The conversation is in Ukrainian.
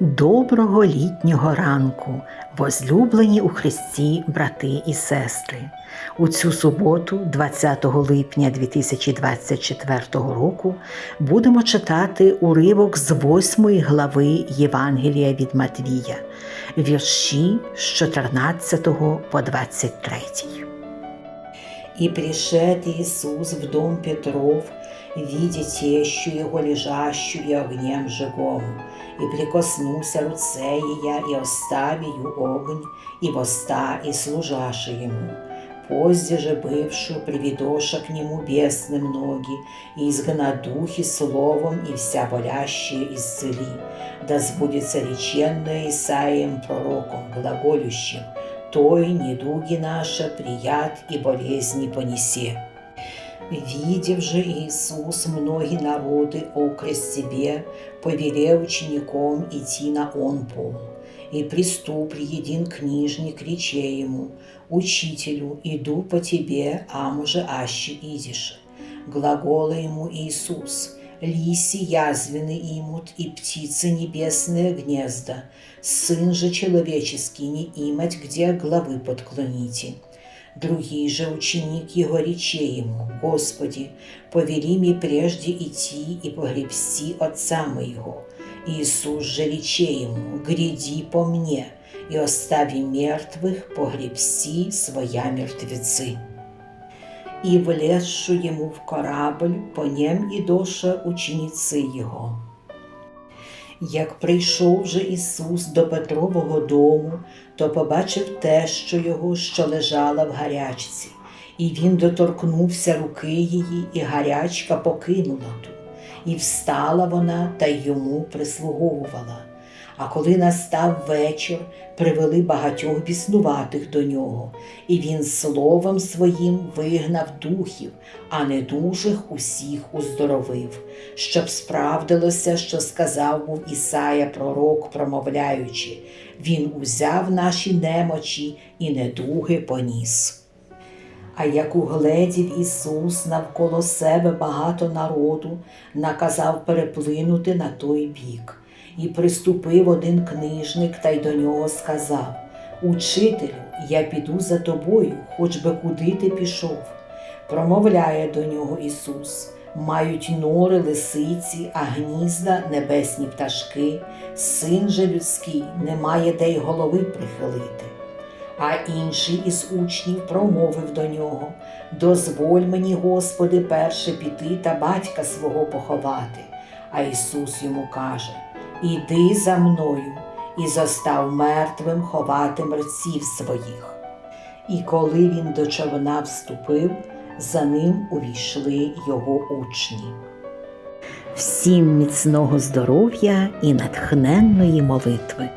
Доброго літнього ранку, возлюблені у Христі брати і сестри. У цю суботу, 20 липня 2024 року, будемо читати уривок з 8 глави Євангелія від Матвія, вірші з 14 по 23. И пришед Иисус в дом Петров, видя тещу его лежащую огнем жигом, и прикоснулся руце ее, и оставию огонь, и воста, и служаши ему. Позде же бывшую приведоша к нему бесным ноги, и изгна духи словом, и вся болящие исцели. Да сбудется реченное Исаием пророком, глаголющим, той недуги наша прият и болезни понесе. Видев же Иисус многие народы окрест себе, повелел учеником идти на он пол. И приступ един книжник, рече ему, «Учителю, иду по тебе, а може аще идише». Глагола ему Иисус, «Лиси язвины имут, и птицы небесные гнезда, сын же человеческий не имать, где главы подклоните». Другий же ученик его рече ему, «Господи, повели мне прежде идти и погребсти отца моего». Иисус же рече ему, «Гряди по мне, и остави мертвых погребсти своя мертвецы». И влезшу ему в корабль, по нем і доша учениці його. Як прийшов же Ісус до Петрового дому, то побачив те, що його, що лежала в гарячці, і він доторкнувся руки її, і гарячка покинула ту. І встала вона та й йому прислуговувала. А коли настав вечір, привели багатьох біснуватих до нього, і він словом своїм вигнав духів, а недужих усіх уздоровив, щоб справдилося, що сказав був Ісая пророк, промовляючи, він узяв наші немочі і недуги поніс. А як угледів Ісус навколо себе багато народу, наказав переплинути на той бік. І приступив один книжник та й до нього сказав: Учителю, я піду за тобою, хоч би куди ти пішов. Промовляє до нього Ісус. Мають нори лисиці, а гнізда небесні пташки, син же людський не має де й голови прихилити. А інший із учнів промовив до нього: Дозволь мені, Господи, перше піти та батька свого поховати. А Ісус йому каже: Іди за мною і зостав мертвим ховати мерців своїх. І коли він до човна вступив, за ним увійшли його учні. Всім міцного здоров'я і натхненної молитви.